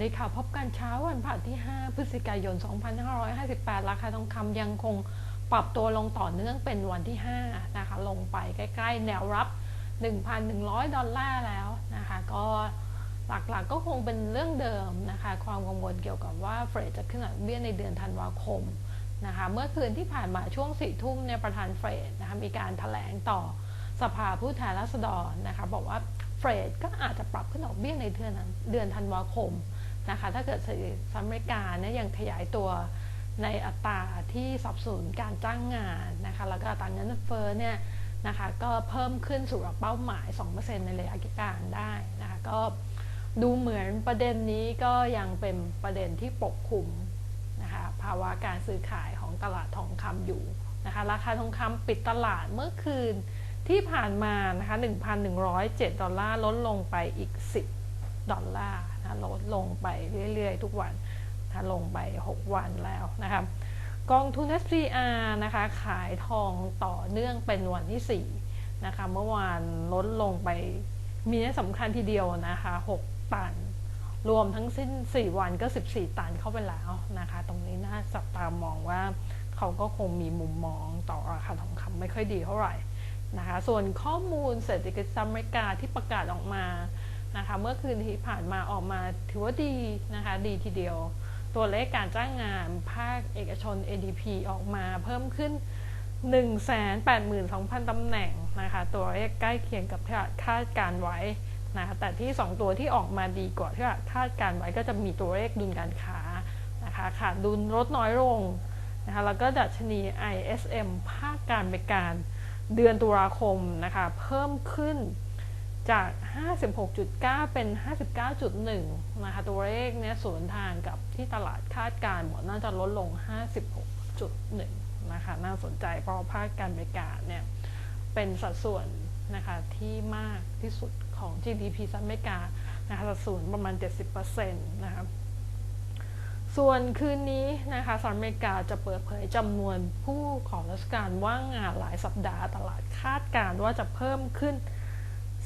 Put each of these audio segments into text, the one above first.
เลยค่ะพบกันเช้าวันพฤหัสที่ 5 พฤศจิกายน 2558 ราคาทองคำยังคงปรับตัวลงต่อเนื่องเป็นวันที่ 5 นะคะ ลงไปใกล้ๆ แนวรับ 1,100 ดอลลาร์แล้วนะคะ ก็หลักๆกก็คงเป็นเรื่องเดิมนะคะ ความกังวลเกี่ยวกับว่าเฟดจะขึ้นดอกเบี้ยในเดือนธันวาคมนะคะ เมื่อคืนที่ผ่านมาช่วงสี่ทุ่มเนี่ยประธานเฟดนะคะมีการถแถลงต่อสภาผู้แทนราษฎรนะคะ บอกว่าเฟดก็อาจจะปรับขึ้นดอกเบี้ยในเดือนเดือนธันวาคม นะคะถ้าเกิดสหรัฐอเมริกาเนี่ยยังขยายตัวในอัตราที่สับสนการจ้างงานนะคะแล้วก็อัตราเงินเฟ้อเนี่ยนะคะก็เพิ่มขึ้นสู่เป้าหมาย 2%ในระยะกลางได้นะคะก็ดูเหมือนประเด็นนี้ก็ยังเป็นประเด็นที่ปกคลุมนะคะภาวะการซื้อขายของตลาดทองคำอยู่นะคะราคาทองคำปิดตลาดเมื่อคืนที่ผ่านมานะคะ1,107 ดอลลาร์ลดลงไปอีก 10 ดอลลาร์นะลดลงไปเรื่อยๆ ทุกวันถ้าลงไป 6 วันแล้วนะคะกองทุน SPR นะคะขายทองต่อเนื่องเป็นวันที่4นะคะเมื่อวานลดลงไปมีนัสำคัญทีเดียวนะคะ 6 ตัน รวมทั้งสิ้น 4 วันก็ 14 ตันเข้าไปแล้วนะคะ ตรงนี้น่าจับตามองว่าเขาก็คงมีมุมมองต่อราคาทองคำไม่ค่อยดีเท่าไหร่นะคะ ส่วนข้อมูลเศรษฐกิจอเมริกาที่ประกาศออกมา นะคะเมื่อคืนที่ผ่านมาออกมาถือว่าดีนะคะดีทีเดียว ตัวเลขการจ้างงานภาคเอกชน ADP ออกมาเพิ่มขึ้น 182,000ตำแหน่งนะคะตัวเลขใกล้เคียงกับที่คาดการไว้นะคะแต่ที่ 2 ตัวที่ออกมาดีกว่าที่คาดการไว้ก็จะมีตัวเลขดุลการค้านะคะขาดดุลลดน้อยลงนะคะแล้วก็ดัชนี ISM ภาคการบริการเดือนตุลาคมนะคะเพิ่มขึ้น จาก 56.9 เป็น 59.1 นะคะ ตัวเลขเนี้ยสวนทางกับที่ตลาดคาดการณ์หมดน่าจะลดลง 56.1 นะคะ น่าสนใจเพราะภาคการบริการเนี่ยเป็นสัดส่วนนะคะที่มากที่สุดของ GDP สหรัฐอเมริกานะคะสัดส่วนประมาณ 70%นะคะส่วนคืนนี้นะคะสหรัฐอเมริกาจะเปิดเผยจำนวนผู้ขอราชการว่างงานหลายสัปดาห์ตลาดคาดการณ์ว่าจะเพิ่มขึ้น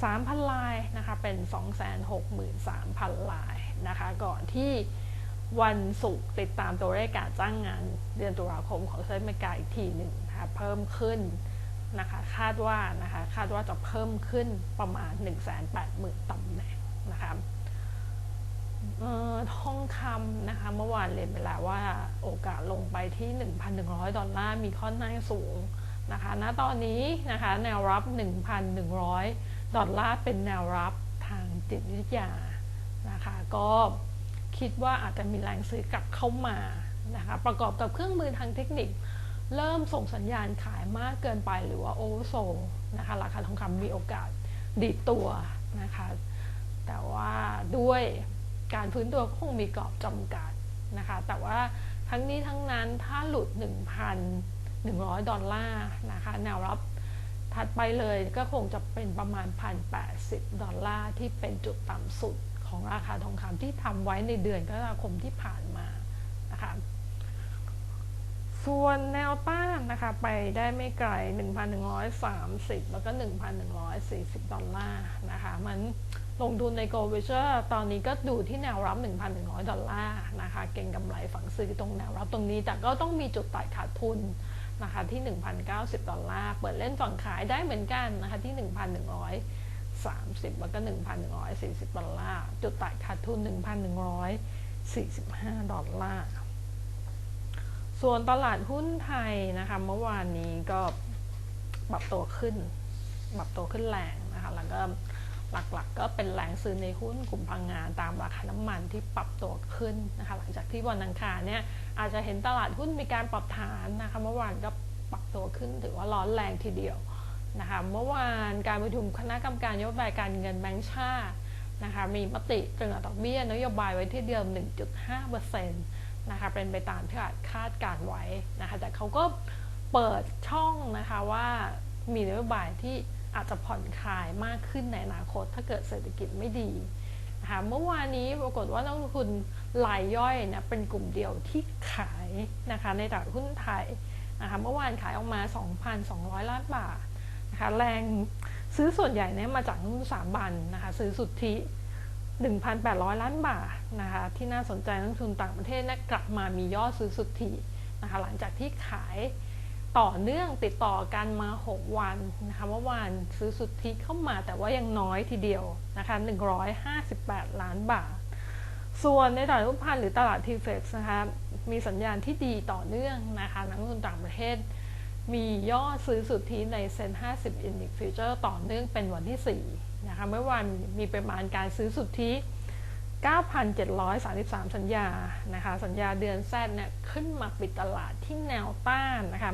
3,000 ลายนะคะเป็น 263,000 ลายนะคะก่อนที่วันศุกร์ติดตามตัวเลขการจ้างงานเดือนตุลาคมของสหรัฐอเมริกาอีกทีหนึ่งนะคะเพิ่มขึ้นนะคะคาดว่านะคะคาดว่าจะเพิ่มขึ้นประมาณ 180,000ตำแหน่งนะคะทองคำนะคะเมื่อวานเรียนไปแล้วว่าโอกาสลงไปที่ 1,100 ดอลลาร์มีค่อนข้างสูงนะคะณตอนนี้นะคะแนวรับ 1,100 ดอลลาร์เป็นแนวรับทางจิตวิทยานะคะก็คิดว่าอาจจะมีแรงซื้อกลับเข้ามานะคะประกอบกับเครื่องมือทางเทคนิค เริ่มส่งสัญญาณขายมากเกินไปหรือว่าโอเวอร์โซนะคะราคาทองคำมีโอกาสดีดตัวนะคะแต่ว่าด้วยการฟื้นตัวก็คงมีกรอบจำกัดนะคะแต่ว่าทั้งนี้ทั้งนั้นถ้าหลุด 1,100 ดอลลาร์นะคะแนวรับ ถัดไปเลยก็คงจะเป็นประมาณ 1,080 ดอลลาร์ที่เป็นจุดต่ำสุดของราคาทองคำที่ทำไว้ในเดือนกรกฎาคมที่ผ่านมานะคะส่วนแนวต้านนะคะไปได้ไม่ไกล 1,130 แล้วก็ 1,140 ดอลลาร์นะคะ มันลงทุนใน Gold v e n t u r e ตอนนี้ก็ดูที่แนวรับ 1,100 ดอลลาร์นะคะ เก่งกำไรฝังซื้อตรงแนวรับตรงนี้ แต่ก็ต้องมีจุดตัดขาดทุน นะคะที่ 1,090 ดอลลาร์ เปิดเล่นฝั่งขายได้เหมือนกันนะคะที่ 1,130 แล้วก็ 1,140 ดอลลาร์ จุดตัดขาดทุน 1,145 ดอลลาร์ ส่วนตลาดหุ้นไทยนะคะเมื่อวานนี้ก็ปรับตัวขึ้น ปรับตัวขึ้นแรงนะคะแล้วก็ หลักๆ ก็เป็นแรงซื้อในหุ้นกลุ่มพลังงานตามราคาน้ำมันที่ปรับตัวขึ้นนะคะหลังจากที่วันอังคารเนี่ยอาจจะเห็นตลาดหุ้นมีการปรับฐานนะคะเมื่อวานก็ปรับตัวขึ้นถือว่าร้อนแรงทีเดียวนะคะเมื่อวานการประชุมคณะกรรมการนโยบายการเงินแบงก์ชาตินะคะมีมติตรึงอัตราดอกเบี้ยนโยบายไว้ที่เดิม 1.5%นะคะเป็นไปตามที่คาดการไว้นะคะแต่เขาก็เปิดช่องนะคะว่ามีนโยบายที่ อาจจะผ่อนคลายมากขึ้นในอนาคต ถ้าเกิดเศรษฐกิจไม่ดีนะคะเมื่อวานนี้ปรากฏว่านักลงทุนรายย่อยนะเป็นกลุ่มเดียวที่ขายนะคะในตลาดหุ้นไทยนะคะเมื่อวานขายออกมา 2,200 ล้านบาทนะคะแรงซื้อส่วนใหญ่เนี่ยมาจากหุ้นสามบันนะคะซื้อสุทธิ 1,800 ล้านบาทนะคะที่น่าสนใจนักลงทุนต่างประเทศนะกลับมามียอดซื้อสุทธินะคะหลังจากที่ขาย ต่อเนื่องติดต่อกันมา 6 วันนะคะเมื่อวานซื้อสุทธิเข้ามาแต่ว่ายังน้อยทีเดียวนะคะ158 ล้านบาท ส่วนในตลาดหุ้นพันหรือตลาดทีเฟกซ์นะคะมีสัญญาณที่ดีต่อเนื่องนะคะนักลงทุนต่างประเทศ มียอดซื้อสุทธิในเซ็น50 Index Future ต่อเนื่องเป็นวันที่4นะคะเมื่อวานมีปริมาณการซื้อสุทธิ9,733 สัญญา นะคะ สัญญาเดือนแซดเนี่ย ขึ้นมาปิดตลาดที่แนวต้านนะคะ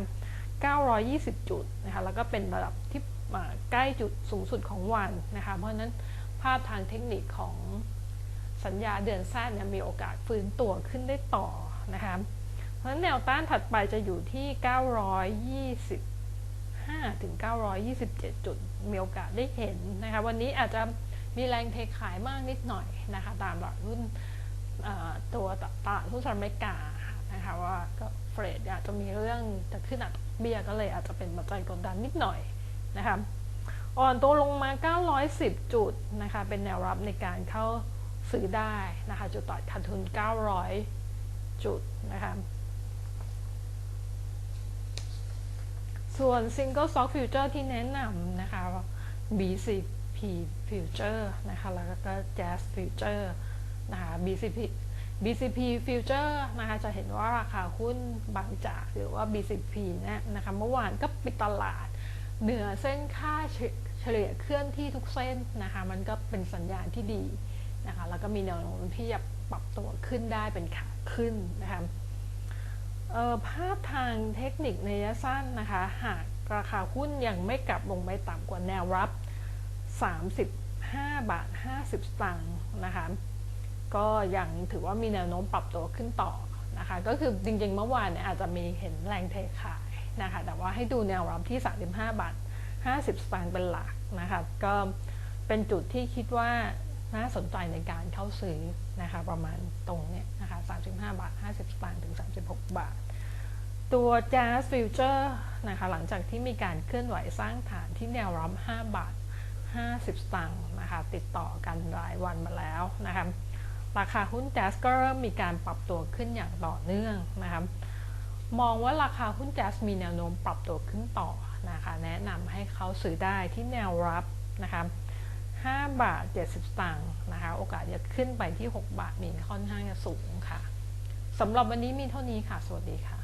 920 จุดนะคะแล้วก็เป็นระดับที่ใกล้จุดสูงสุดของวันนะคะเพราะฉะนั้นภาพทางเทคนิคของสัญญาเดือนแซดเนี่ยมีโอกาสฟื้นตัวขึ้นได้ต่อนะคะเพราะฉะนั้นแนวต้านถัดไปจะอยู่ที่ 925 ถึง 927 จุด มีโอกาสได้เห็นนะคะวันนี้อาจจะมีแรงเทขายมากนิดหน่อยนะคะตามตลาดหุ้นตัวตลาดหุ้นสหรัฐอเมริกานะคะว่าก็เฟรดอาจจะมีเรื่องจะขึ้นอัตรา เบี้ยก็เลยอาจจะเป็นปัจจัยกดดันนิดหน่อยนะคะอ่อนตัวลงมา 910 จุดนะคะเป็นแนวรับในการเข้าซื้อได้นะคะจุดต่อขาดทุน 900 จุดนะคะส่วน Single Stock Future ที่แนะนำนะคะ BCP Future นะคะแล้วก็ Jazz Future นะคะ BCP BCP Future นะคะจะเห็นว่าราคาหุ้นบางจากหรือว่า BCP นะนะคะเมื่อวานก็ปิดตลาดเหนือเส้นค่าเฉลี่ยเคลื่อนที่ทุกเส้นนะคะมันก็เป็นสัญญาณที่ดีนะคะแล้วก็มีแนวโน้มที่จะปรับตัวขึ้นได้เป็นขาขึ้นนะคะภาพทางเทคนิคในระยะสั้นนะคะหากราคาหุ้นยังไม่กลับลงไปต่ำกว่าแนวรับ 35 บาท 50 สตางค์นะคะ ก็ยังถือว่ามีแนวโน้มปรับตัวขึ้นต่อนะคะ ก็คือจริงๆ เมื่อวานเนี่ยอาจจะมีเห็นแรงเทขายนะคะ แต่ว่าให้ดูแนวรับที่ 35 บาท 50 สตางค์เป็นหลักนะคะ ก็เป็นจุดที่คิดว่าน่าสนใจในการเข้าซื้อนะคะ ประมาณตรงเนี้ยนะคะ 35 บาท 50 สตางค์ถึง 36 บาท ตัว Jazz Future นะคะ หลังจากที่มีการเคลื่อนไหวสร้างฐานที่แนวรับ 5 บาท 50 สตางค์นะคะ ติดต่อกันหลายวันมาแล้วนะคะ ราคาหุ้นแจ๊สก็เริ่มมีการปรับตัวขึ้นอย่างต่อเนื่องนะครับมองว่าราคาหุ้นแจ๊สมีแนวโน้มปรับตัวขึ้นต่อนะคะแนะนำให้เขาซื้อได้ที่แนวรับนะคะ5บาท 70สตางค์นะคะโอกาสจะขึ้นไปที่ 6 บาทมีค่อนข้างจะสูงค่ะสำหรับวันนี้มีเท่านี้ค่ะ สวัสดีค่ะ